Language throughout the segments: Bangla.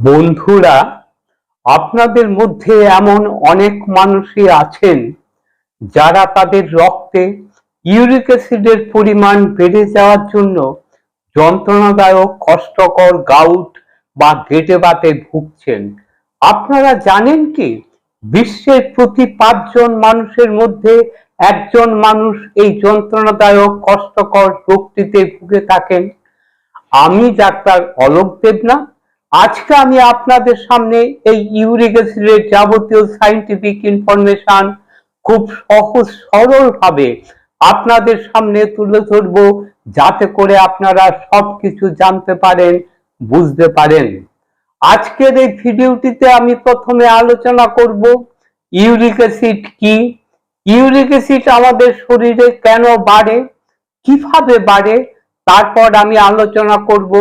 বন্ধুরা, আপনাদের মধ্যে এমন অনেক মানুষই আছেন যারা তাদের রক্তে ইউরিক অ্যাসিডের পরিমাণ বেড়ে যাওয়ার জন্য যন্ত্রণাদায়ক, কষ্টকর গাউট বা গেটে বাতে ভুগছেন। আপনারা জানেন কি? বিশ্বের প্রতি পাঁচজন মানুষের মধ্যে একজন মানুষ এই যন্ত্রণাদায়ক, কষ্টকর রোগটিতে ভুগে থাকেন। আমি ডাক্তার অলোক দেবনাথ আজকে আমি আপনাদের সামনে এই ইউরিক অ্যাসিডের যাবতীয় সাইন্টিফিক ইনফরমেশন খুব সহজ সরল ভাবে আপনাদের সামনে তুলে ধরব, যাতে করে আপনারা সবকিছু জানতে পারেন, বুঝতে পারেন। আজকের এই ভিডিওটিতে আমি প্রথমে আলোচনা করব, ইউরিক অ্যাসিড কি? ইউরিক অ্যাসিড আমাদের শরীরে কেন বাড়ে? কীভাবে বাড়ে? তারপর আমি আলোচনা করব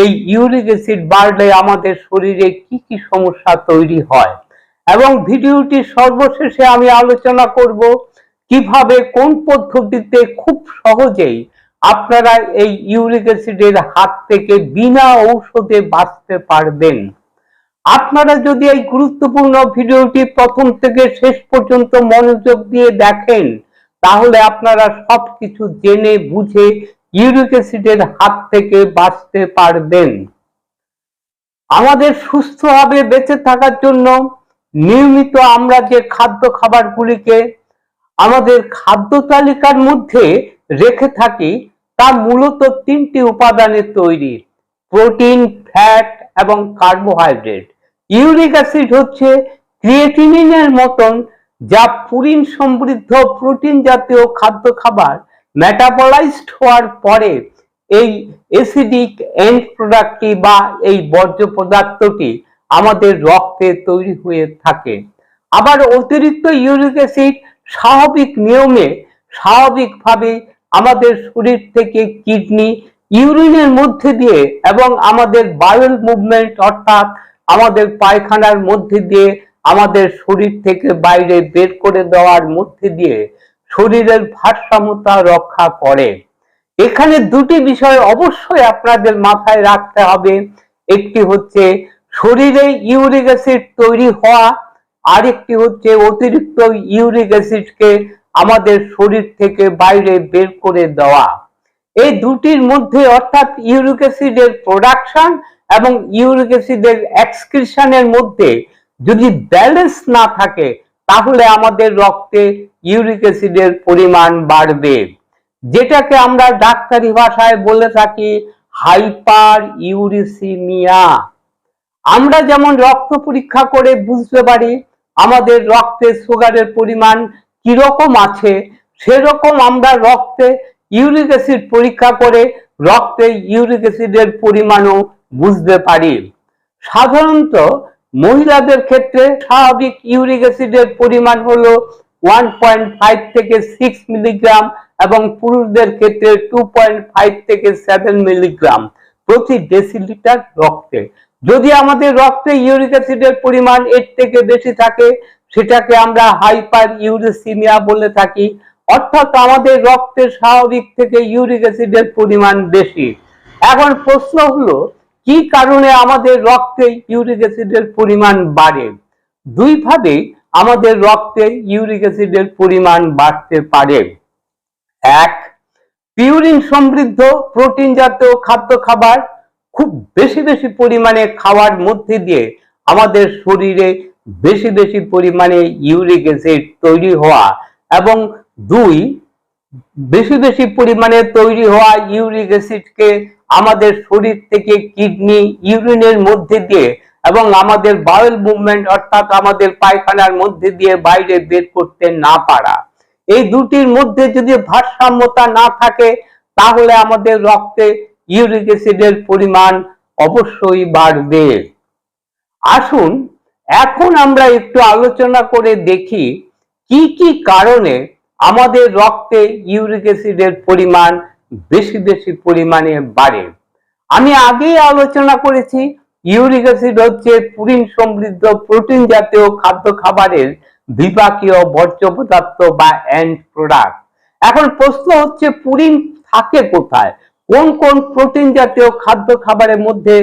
এই ইউরিক অ্যাসিড বাড়লে আমাদের শরীরে কি কি সমস্যা তৈরি হয়? এবং ভিডিওটি সর্বশেষে আমি আলোচনা করব কীভাবে কোন পদ্ধতিতে খুব সহজেই আপনারা এই ইউরিক অ্যাসিডের হাত থেকে বিনা ঔষধে বাঁচতে পারবেন। আপনারা যদি এই গুরুত্বপূর্ণ ভিডিওটি প্রথম থেকে শেষ পর্যন্ত মনোযোগ দিয়ে দেখেন, তাহলে আপনারা সবকিছু জেনে বুঝে ইউরিক অ্যাসিডের হাত থেকে বাঁচতে পারবেন। আমাদের সুস্থভাবে বেঁচে থাকার জন্য নিয়মিত আমরা যে খাদ্য খাবারগুলিকে আমাদের খাদ্য তালিকার মধ্যে রেখে থাকি, তা মূলত তিনটি উপাদানের তৈরি, প্রোটিন, ফ্যাট এবং কার্বোহাইড্রেট। ইউরিক অ্যাসিড হচ্ছে ক্রিয়েটিনিনের মতন যা পুরিন সমৃদ্ধ প্রোটিন জাতীয় খাদ্য খাবার মেটাবলাইজড হওয়ার পরে এই অ্যাসিডিক এন্ড প্রোডাক্টটি বা এই বর্জ্য পদার্থটি আমাদের রক্তে তৈরি হয়ে থাকে। আবার অতিরিক্ত ইউরিক অ্যাসিড স্বাভাবিক নিয়মে স্বাভাবিকভাবে আমাদের শরীর থেকে কিডনি ইউরিনের মধ্যে দিয়ে এবং আমাদের বায়োল মুভমেন্ট অর্থাৎ আমাদের পায়খানার মধ্যে দিয়ে আমাদের শরীর থেকে বাইরে বের করে দেওয়ার মধ্যে দিয়ে শরীরের ভারসাম্যতা রক্ষা করে। এখানে দুটি বিষয় অবশ্যই আপনাদের মাথায় রাখতে হবে। একটি হচ্ছে শরীরে ইউরিক অ্যাসিড তৈরি হওয়া, আরেকটি হচ্ছে অতিরিক্ত ইউরিক অ্যাসিডকে আমাদের শরীর থেকে বাইরে বের করে দেওয়া। এই দুটির মধ্যে অর্থাৎ ইউরিক অ্যাসিডের প্রোডাকশন এবং ইউরিক অ্যাসিডের এক্সক্রিশনের মধ্যে যদি ব্যালেন্স না থাকে তাহলে আমাদের রক্তে ইউরিক অ্যাসিডের পরিমাণ বাড়বে। যেটাকে আমরা ডাক্তারি ভাষায় বলে থাকি হাইপার ইউরিসিমিয়া। আমরা যেমন রক্ত পরীক্ষা করে বুঝতে পারি আমাদের রক্তে সুগারের পরিমাণ কীরকম আছে, সেরকম আমরা রক্তে ইউরিক অ্যাসিড পরীক্ষা করে রক্তে ইউরিক অ্যাসিডের পরিমাণও বুঝতে পারি। সাধারণত মহিলাদের ক্ষেত্রে স্বাভাবিক ইউরিক অ্যাসিডের পরিমাণ হলো ওয়ান পয়েন্ট ফাইভ থেকে সিক্স মিলিগ্রাম এবং পুরুষদের ক্ষেত্রে টু পয়েন্ট ফাইভ থেকে সেভেন মিলিগ্রাম প্রতি ডেসিলিটার রক্তে। যদি আমাদের রক্তে ইউরিক অ্যাসিডের পরিমাণ এর থেকে বেশি থাকে, সেটাকে আমরা হাইপার ইউরিসিমিয়া বলে থাকি। অর্থাৎ আমাদের রক্তে স্বাভাবিক থেকে ইউরিক অ্যাসিডের পরিমাণ বেশি। এখন প্রশ্ন হলো কি কারণে আমাদের রক্তে ইউরিক অ্যাসিডের পরিমাণ বাড়ে? দুই ভাবে আমাদের রক্তে ইউরিক অ্যাসিডের পরিমাণ বাড়তে পারে। এক, পিউরিন সমৃদ্ধ প্রোটিন জাতীয় খাদ্য খাবার খুব বেশি বেশি পরিমাণে খাওয়ার মধ্যে দিয়ে আমাদের শরীরে বেশি বেশি পরিমাণে ইউরিক অ্যাসিড তৈরি হওয়া এবং দুই, বেশি বেশি পরিমাণে তৈরি হওয়া ইউরিক অ্যাসিডকে আমাদের শরীর থেকে কিডনি, ইউরিনের মধ্যে দিয়ে এবং আমাদের বায়োল মুভমেন্ট অর্থাৎ আমাদের পায়খানার মধ্যে দিয়ে বাইরে বের করতে না পারা। এই দুটির মধ্যে যদি ভারসাম্যতা না থাকে, তাহলে আমাদের রক্তে ইউরিক অ্যাসিডের পরিমাণ অবশ্যই বাড়বে। আসুন, এখন আমরা একটু আলোচনা করে দেখি কি কি কারণে আমাদের রক্তে ইউরিক অ্যাসিডের পরিমাণ বেশি বেশি পরিমাণে বাড়ে। আমি আগেই আলোচনা করেছি, ইউরিক অ্যাসিড হচ্ছে পুরিন সমৃদ্ধ প্রোটিন জাতীয় খাদ্য খাবারের বিপাকীয় বর্জ্য পদার্থ বা এন্ড প্রোডাক্ট এখন প্রশ্ন হচ্ছে, পুরিন থাকে কোথায়? কোন কোন প্রোটিন জাতীয় খাদ্য খাবারের মধ্যে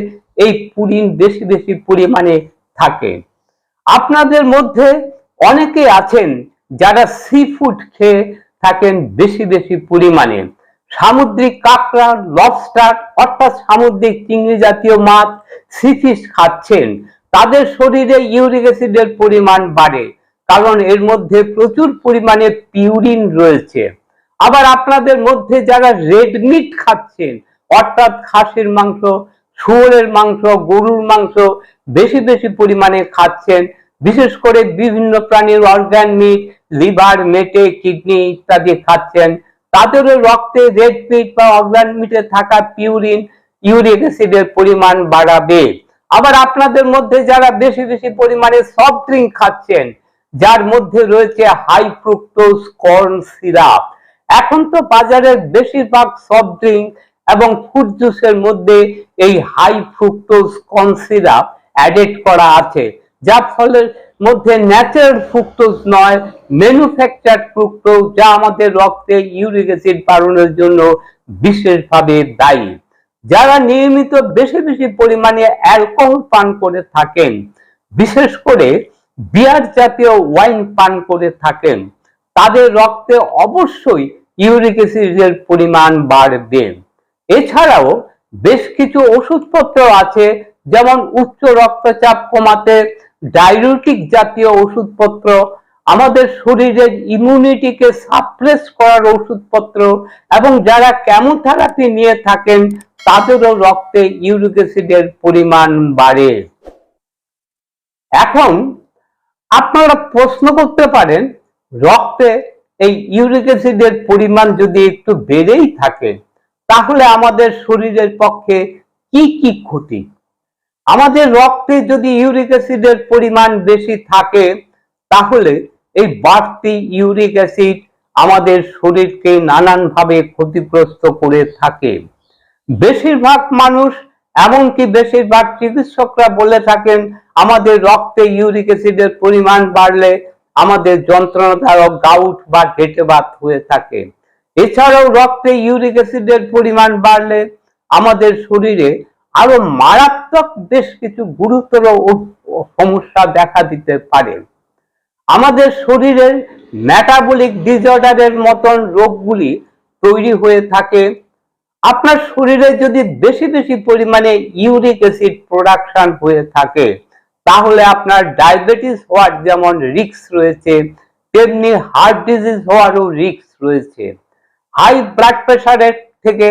এই পুরিন বেশি বেশি পরিমাণে থাকে? আপনাদের মধ্যে অনেকে আছেন যারা সি ফুড খেয়ে থাকেন বেশি বেশি পরিমাণে। সামুদ্রিক কাঁকড়া লবস্টার অর্থাৎ সামুদ্রিক চিংড়ি জাতীয় মাছ সি ফিশ খাচ্ছেন। তাদের শরীরে ইউরিক অ্যাসিডের পরিমাণ বাড়ে, কারণ এর মধ্যে প্রচুর পরিমাণে পিউরিন রয়েছে। আবার আপনাদের মধ্যে যারা রেড মিট খাচ্ছেন, অর্থাৎ খাসির মাংস, শুয়োরের মাংস, গরুর মাংস বেশি বেশি পরিমাণে খাচ্ছেন, বিশেষ করে বিভিন্ন প্রাণীর অর্গান মিট লিভার মেটে কিডনি ইত্যাদি খাচ্ছেন। তাদেরও রক্তে রেড মিট বা অর্গান মিটে থাকা পিউরিন ইউরিক অ্যাসিডের পরিমাণ বাড়াবে। আবার আপনাদের মধ্যে যারা বেশি বেশি পরিমাণে সফট ড্রিঙ্ক খাচ্ছেন, যার মধ্যে রয়েছে হাই ফ্রুক্টোজ কর্ন সিরাপ এখন তো বাজারের বেশিরভাগ সফট ড্রিঙ্ক এবং ফ্রুট জুসের মধ্যে এই high fructose corn syrup added করা আছে। যার ফলে মধ্যে ন্যাচারাল ফ্রুক্টোজ নয় ম্যানুফ্যাকচার ফ্রুক্টোজ যা আমাদের রক্তে ইউরিক অ্যাসিড বাড়ানোর জন্য বিশেষভাবে দায়ী। যারা নিয়মিত বেশি বেশি পরিমাণে অ্যালকোহল পান করে থাকেন, বিশেষ করে বিয়ার জাতীয় ওয়াইন পান করে থাকেন, তাদের রক্তে অবশ্যই ইউরিক অ্যাসিডের পরিমাণ বাড়বে। এছাড়াও বেশ কিছু ওষুধপত্র আছে, যেমন উচ্চ রক্তচাপ কমাতে ডায়রিটিক জাতীয় ওষুধপত্র, আমাদের শরীরের ইমিউনিটিকে সাপ্রেস করার ওষুধপত্র এবং যারা কেমোথেরাপি নিয়ে থাকেন, তাদেরও রক্তে ইউরিক অ্যাসিডের পরিমাণ বাড়ে। এখন আপনারা প্রশ্ন করতে পারেন, রক্তে এই ইউরিক অ্যাসিডের পরিমাণ যদি একটু বেড়েই থাকে, তাহলে আমাদের শরীরের পক্ষে কি কি ক্ষতি? আমাদের রক্তে যদি ইউরিক অ্যাসিডের পরিমাণ বেশি থাকে, তাহলে এই বাড়তি ইউরিক অ্যাসিড আমাদের শরীরকে নানানভাবে ক্ষতিগ্রস্ত করে থাকে। বেশিরভাগ মানুষ, এমনকি বেশিরভাগ চিকিৎসকরা বলে থাকেন, আমাদের রক্তে ইউরিক অ্যাসিডের পরিমাণ বাড়লে আমাদের যন্ত্রণাদায়ক গাউট বা ঘেটে বাত হয়ে থাকে। এছাড়াও রক্তে ইউরিক অ্যাসিডের পরিমাণ বাড়লে আমাদের শরীরে আরও মারাত্মক বেশ কিছু গুরুতর সমস্যা দেখা দিতে পারে। আমাদের শরীরের মেটাবলিক ডিসঅর্ডারের মতন রোগগুলি তৈরি হয়ে থাকে। আপনার শরীরে যদি বেশি বেশি পরিমাণে ইউরিক অ্যাসিড প্রোডাকশন হয়ে থাকে, তাহলে আপনার ডায়াবেটিস হওয়ার যেমন রিস্ক রয়েছে, তেমনি হার্ট ডিজিজ হওয়ারও রিক্স রয়েছে। হাই ব্লাড প্রেশারের থেকে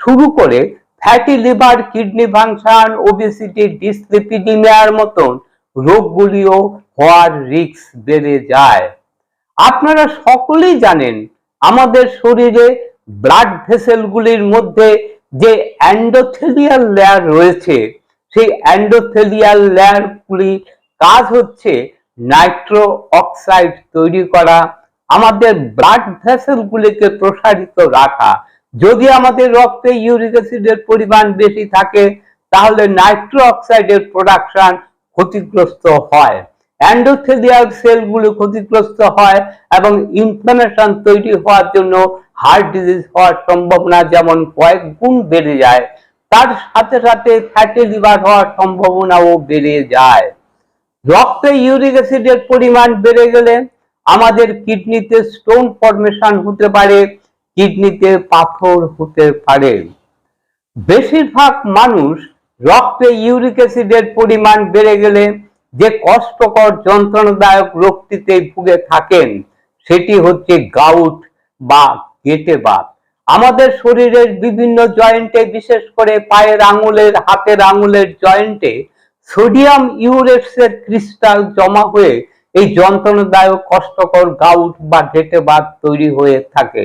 শুরু করে fatty liver kidney function obesity ডিসলিপিডিমিয়ার মতন রোগগুলিও হওয়ার রিস্ক বেড়ে যায়। আপনারা সকলেই জানেন, আমাদের শরীরে ব্লাড ভেসেলগুলির মধ্যে যে অ্যান্ডোথেলিয়াল লেয়ার রয়েছে, সেই অ্যান্ডোথেলিয়াল লেয়ারগুলি কাজ হচ্ছে নাইট্রো অক্সাইড তৈরি করা, আমাদের ব্লাড ভেসেলগুলিকে প্রসারিত রাখা। যদি আমাদের রক্তে ইউরিক অ্যাসিডের পরিমাণ বেশি থাকে, তাহলে নাইট্রো অক্সাইডের প্রোডাকশন ক্ষতিগ্রস্ত হয়। অ্যান্ডোথেলিয়াল সেলগুলো ক্ষতিগ্রস্ত হয় এবং ইনফ্লামেশন তৈরি হওয়ার জন্য হার্ট ডিজিজ হওয়ার সম্ভাবনা যেমন কয়েক গুণ বেড়ে যায়, তার সাথে সাথে ফ্যাটি লিভার হওয়ার সম্ভাবনাও বেড়ে যায়। রক্তে ইউরিক অ্যাসিডের পরিমাণ বেড়ে গেলে আমাদের কিডনিতে স্টোন ফর্মেশন হতে পারে কিডনিতে পাথর হতে পারে। বেশিরভাগ মানুষ রক্তে ইউরিক অ্যাসিডের পরিমাণ বেড়ে গেলে যে কষ্টকর, যন্ত্রণাদায়ক রোগটিতে ভুগে থাকেন, সেটি হচ্ছে গাউট বা গেটে বাত। আমাদের শরীরের বিভিন্ন জয়েন্টে, বিশেষ করে পায়ের আঙুলের, হাতের আঙুলের জয়েন্টে সোডিয়াম ইউরেটসের ক্রিস্টাল জমা হয়ে এই যন্ত্রণাদায়ক, কষ্টকর গাউট বা ঘেটে বাত তৈরি হয়ে থাকে।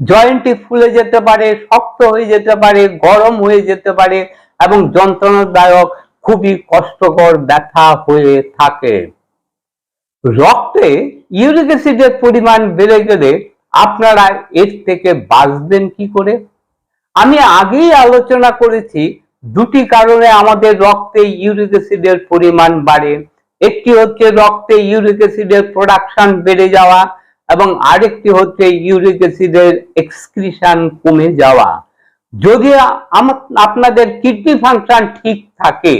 জয়েন্টটি ফুলে যেতে পারে, শক্ত হয়ে যেতে পারে, গরম হয়ে যেতে পারে এবং যন্ত্রণাদায়ক, খুবই কষ্টকর ব্যথা হয়ে থাকে। রক্তে ইউরিক অ্যাসিডের পরিমাণ বেড়ে গেলে আপনারা এর থেকে বাঁচবেন কি করে? আমি আগেই আলোচনা করেছি, দুটি কারণে আমাদের রক্তে ইউরিক অ্যাসিডের পরিমাণ বাড়ে। একটি হচ্ছে রক্তে ইউরিক অ্যাসিডের প্রোডাকশন বেড়ে যাওয়া এবং আরেকটি হচ্ছে ইউরিক অ্যাসিডের এক্সক্রিশন কমে যাওয়া। যদি আপনাদের কিডনি ফাংশন ঠিক থাকে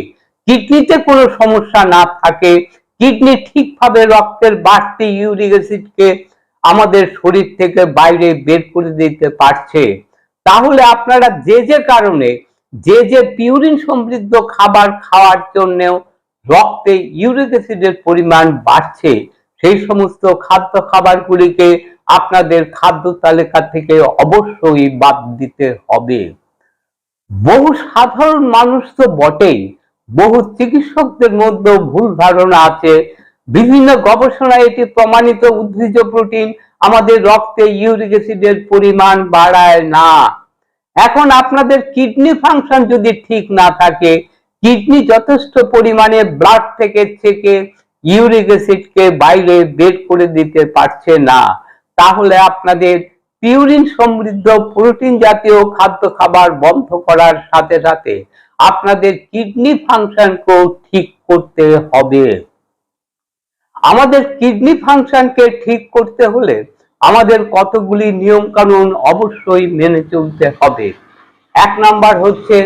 কিডনিতে কোনো সমস্যা না থাকে কিডনি ঠিকভাবে রক্তের বাড়তি ইউরিক অ্যাসিডকে আমাদের শরীর থেকে বাইরে বের করে দিতে পারছে, তাহলে আপনারা যে যে কারণে, যে যে পিউরিন সমৃদ্ধ খাবার খাওয়ার জন্যেও রক্তে ইউরিক অ্যাসিডের পরিমাণ বাড়ছে সেই সমস্ত খাদ্য খাবারগুলিকে আপনাদের খাদ্য তালিকা থেকে অবশ্যই বাদ দিতে হবে। বহু সাধারণ মানুষ তো বটেই, বহু চিকিৎসকদের মধ্যেও ভুল ধারণা আছে। বিভিন্ন গবেষণায় এটি প্রমাণিত উদ্ভিজ প্রোটিন আমাদের রক্তে ইউরিক অ্যাসিডের পরিমাণ বাড়ায় না। এখন আপনাদের কিডনি ফাংশন যদি ঠিক না থাকে, কিডনি যথেষ্ট পরিমাণে ব্লাড থেকে থেকে ইউরিক অ্যাসিডকে বাইরে বের করে দিতে পারছে না। তাহলে আপনাদের পিউরিন সমৃদ্ধ প্রোটিন জাতীয় খাদ্য খাবার বন্ধ করার সাথে সাথে আপনাদের কিডনি ফাংশনকেও ঠিক করতে হবে। আমাদের কিডনি ফাংশনকে ঠিক করতে হলে আমাদের কতগুলি নিয়ম কানুন অবশ্যই মেনে চলতে হবে। এক নাম্বার হচ্ছে,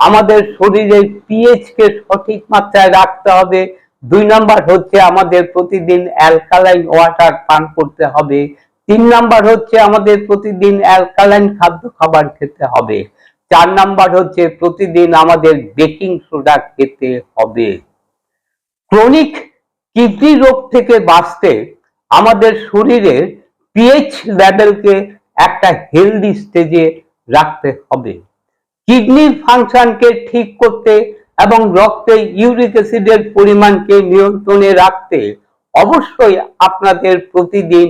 আমাদের শরীরের পিএইচ কে সঠিক মাত্রায় রাখতে হবে। দুই নাম্বার হচ্ছে আমাদের প্রতিদিন অ্যালকালাইন ওয়াটার পান করতে হবে। তিন নাম্বার হচ্ছে আমাদের প্রতিদিন অ্যালকালাইন খাদ্য খাবার খেতে হবে। চার নাম্বার হচ্ছে প্রতিদিন আমাদের বেকিং সোডা খেতে হবে। ক্রনিক কিডনি রোগ থেকে বাঁচতে আমাদের শরীরের পিএইচ লেভেলকে একটা হেলদি স্টেজে রাখতে হবে। কিডনির ফাংশনকে ঠিক করতে এবং রক্তে ইউরিক অ্যাসিডের পরিমাণকে নিয়ন্ত্রণে রাখতে অবশ্যই আপনাদের প্রতিদিন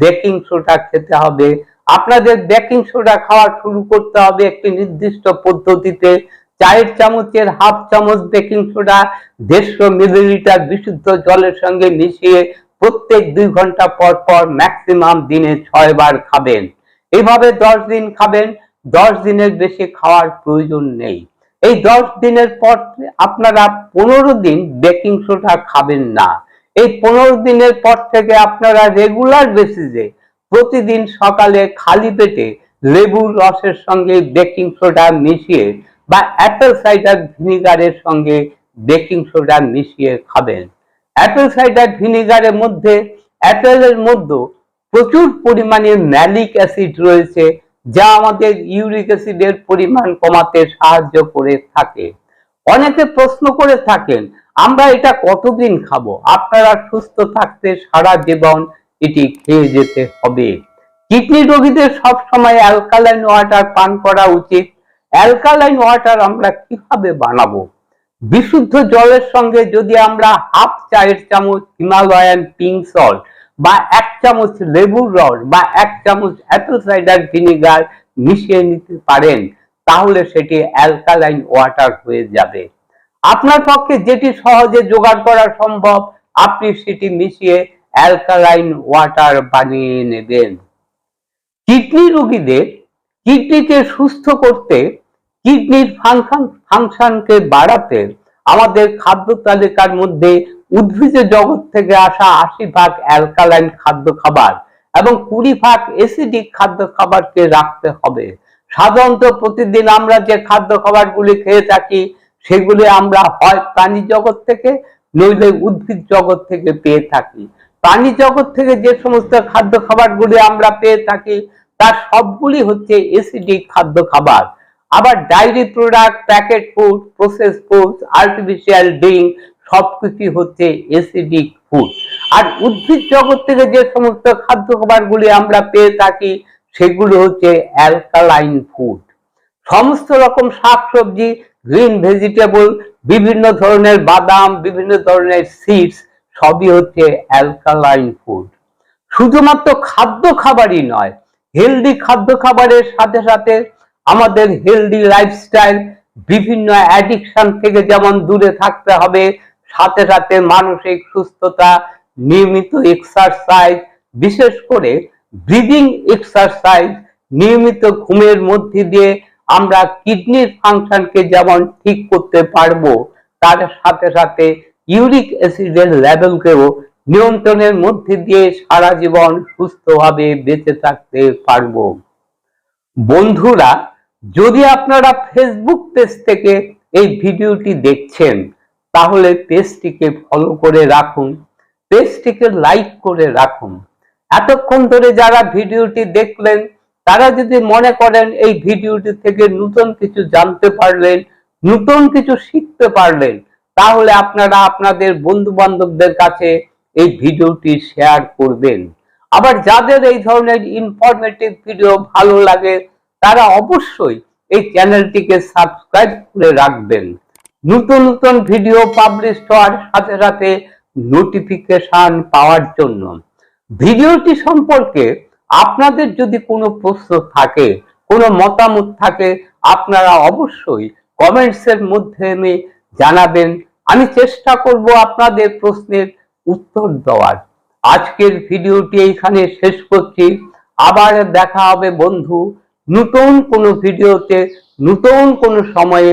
বেকিং সোডা খেতে হবে। আপনাদের বেকিং সোডা খাওয়া শুরু করতে হবে একটি নির্দিষ্ট পদ্ধতিতে। চায়ের চামচের হাফ চামচ বেকিং সোডা দেড়শো মিলিলিটার বিশুদ্ধ জলের সঙ্গে মিশিয়ে প্রত্যেক দুই ঘণ্টা পর পর ম্যাক্সিমাম দিনে ছয় বার খাবেন। এইভাবে দশ দিন খাবেন। দশ দিনের বেশি খাওয়ার প্রয়োজন নেই। এই দশ দিনের পর আপনারা পনেরো দিন বেকিং সোডা খাবেন না। এই পনেরো দিনের পর থেকে আপনারা রেগুলার বেসিসে প্রতিদিন সকালে খালি পেটে লেবুর রসের সঙ্গে বেকিং সোডা মিশিয়ে বা অ্যাপেল সাইডার ভিনিগারের সঙ্গে বেকিং সোডা মিশিয়ে খাবেন। অ্যাপেল সাইডার ভিনিগারের মধ্যে অ্যাপেলের মধ্যে প্রচুর পরিমাণে ম্যালিক অ্যাসিড রয়েছে। যা আমাদের ইউরিক অ্যাসিডের পরিমাণ কমাতে সাহায্য করে থাকে। অনেকে প্রশ্ন করে থাকেন, আমরা এটা কতদিন খাব? আপনারা সুস্থ থাকতে সারা জীবন এটি খেয়ে যেতে হবে। কিডনি রোগীদের সব সময় অ্যালকালাইন ওয়াটার পান করা উচিত। অ্যালকালাইন ওয়াটার আমরা কীভাবে বানাবো? বিশুদ্ধ জলের সঙ্গে যদি আমরা হাফ চায়ের চামচ হিমালয়ান পিঙ্ক সল্ট বা এক চামচ লেবুর রস বা এক চামচ অ্যাপেল সাইডার ভিনিগার মিশিয়ে নিতে পারেন, তাহলে সেটি অ্যালকালাইন ওয়াটার হয়ে যাবে। আপনার পক্ষে যেটি সহজে জোগাড় করা সম্ভব, আপনি সেটি মিশিয়ে অ্যালকালাইন ওয়াটার বানিয়ে নেবেন। কিডনি রোগীদের কিডনিকে সুস্থ করতে, কিডনির ফাংশন ফাংশনকে বাড়াতে আমাদের খাদ্য তালিকার মধ্যে উদ্ভিজ জগৎ থেকে আসা আশি ভাগ অ্যালকালাইন খাদ্য খাবার এবং কুড়ি ভাগ এসিডিক খাদ্য খাবারকে রাখতে হবে। সাধারণত প্রতিদিন আমরা যে খাদ্য খাবারগুলি খেয়ে থাকি, সেগুলি আমরা হয় প্রাণী জগৎ থেকে, নইলে উদ্ভিদ জগৎ থেকে পেয়ে থাকি। প্রাণী জগৎ থেকে যে সমস্ত খাদ্য খাবারগুলি আমরা পেয়ে থাকি, তার সবগুলি হচ্ছে এসিডিক খাদ্য খাবার। আবার dairy product packet food process food artificial drink সবকিছু হচ্ছে এসিডিক ফুড আর উদ্ভিদ জগৎ থেকে যে সমস্ত খাদ্য খাবারগুলি আমরা পেয়ে থাকি, সেগুলো হচ্ছে অ্যালকালাইন ফুড সমস্ত রকম শাকসবজি গ্রিন ভেজিটেবল বিভিন্ন ধরনের বাদাম, বিভিন্ন ধরনের সিডস সবই হচ্ছে অ্যালকালাইন ফুড শুধুমাত্র খাদ্য খাবারই নয় হেলদি খাদ্য খাবারের সাথে সাথে আমাদের হেলদি লাইফস্টাইল বিভিন্ন অ্যাডিকশন থেকে যেমন দূরে থাকতে হবে সাথে সাথে মানসিক সুস্থতা, নিয়মিত এক্সারসাইজ বিশেষ করে ব্রিদিং এক্সারসাইজ নিয়মিত ঘুমের মধ্যে দিয়ে আমরা কিডনির ফাংশনকে যেমন ঠিক করতে পারব, তার সাথে সাথে ইউরিক অ্যাসিডের লেভেলকেও নিয়ন্ত্রণের মধ্যে দিয়ে সারা জীবন সুস্থভাবে বেঁচে থাকতে পারব। বন্ধুরা, যদি আপনারা ফেসবুক পেজ থেকে এই ভিডিওটি দেখছেন তাহলে পেজটিকে ফলো করে রাখুন পেজটিকে লাইক করে রাখুন। এতক্ষণ ধরে যারা ভিডিওটি দেখলেন, তারা যদি মনে করেন এই ভিডিওটি থেকে নতুন কিছু জানতে পারলেন, নতুন কিছু শিখতে পারলেন, তাহলে আপনারা আপনাদের বন্ধু বান্ধবদের কাছে এই ভিডিওটি শেয়ার করবেন। আবার যাদের এই ধরনের ইনফরমেটিভ ভিডিও ভালো লাগে, তারা অবশ্যই এই চ্যানেলটিকে সাবস্ক্রাইব করে রাখবেন। নতুন নতুন ভিডিও পাবলিশ হওয়ার সাথে সাথে নোটিফিকেশন পাওয়ার জন্য। ভিডিওটি সম্পর্কে আপনাদের যদি কোনো প্রশ্ন থাকে, কোনো মতামত থাকে, আপনারা অবশ্যই কমেন্টসের মাধ্যমে জানাবেন। আমি চেষ্টা করব আপনাদের প্রশ্নের উত্তর দেওয়ার। আজকের ভিডিওটি এইখানে শেষ করছি। আবার দেখা হবে বন্ধু, নতুন কোনো ভিডিওতে, নতুন কোনো সময়ে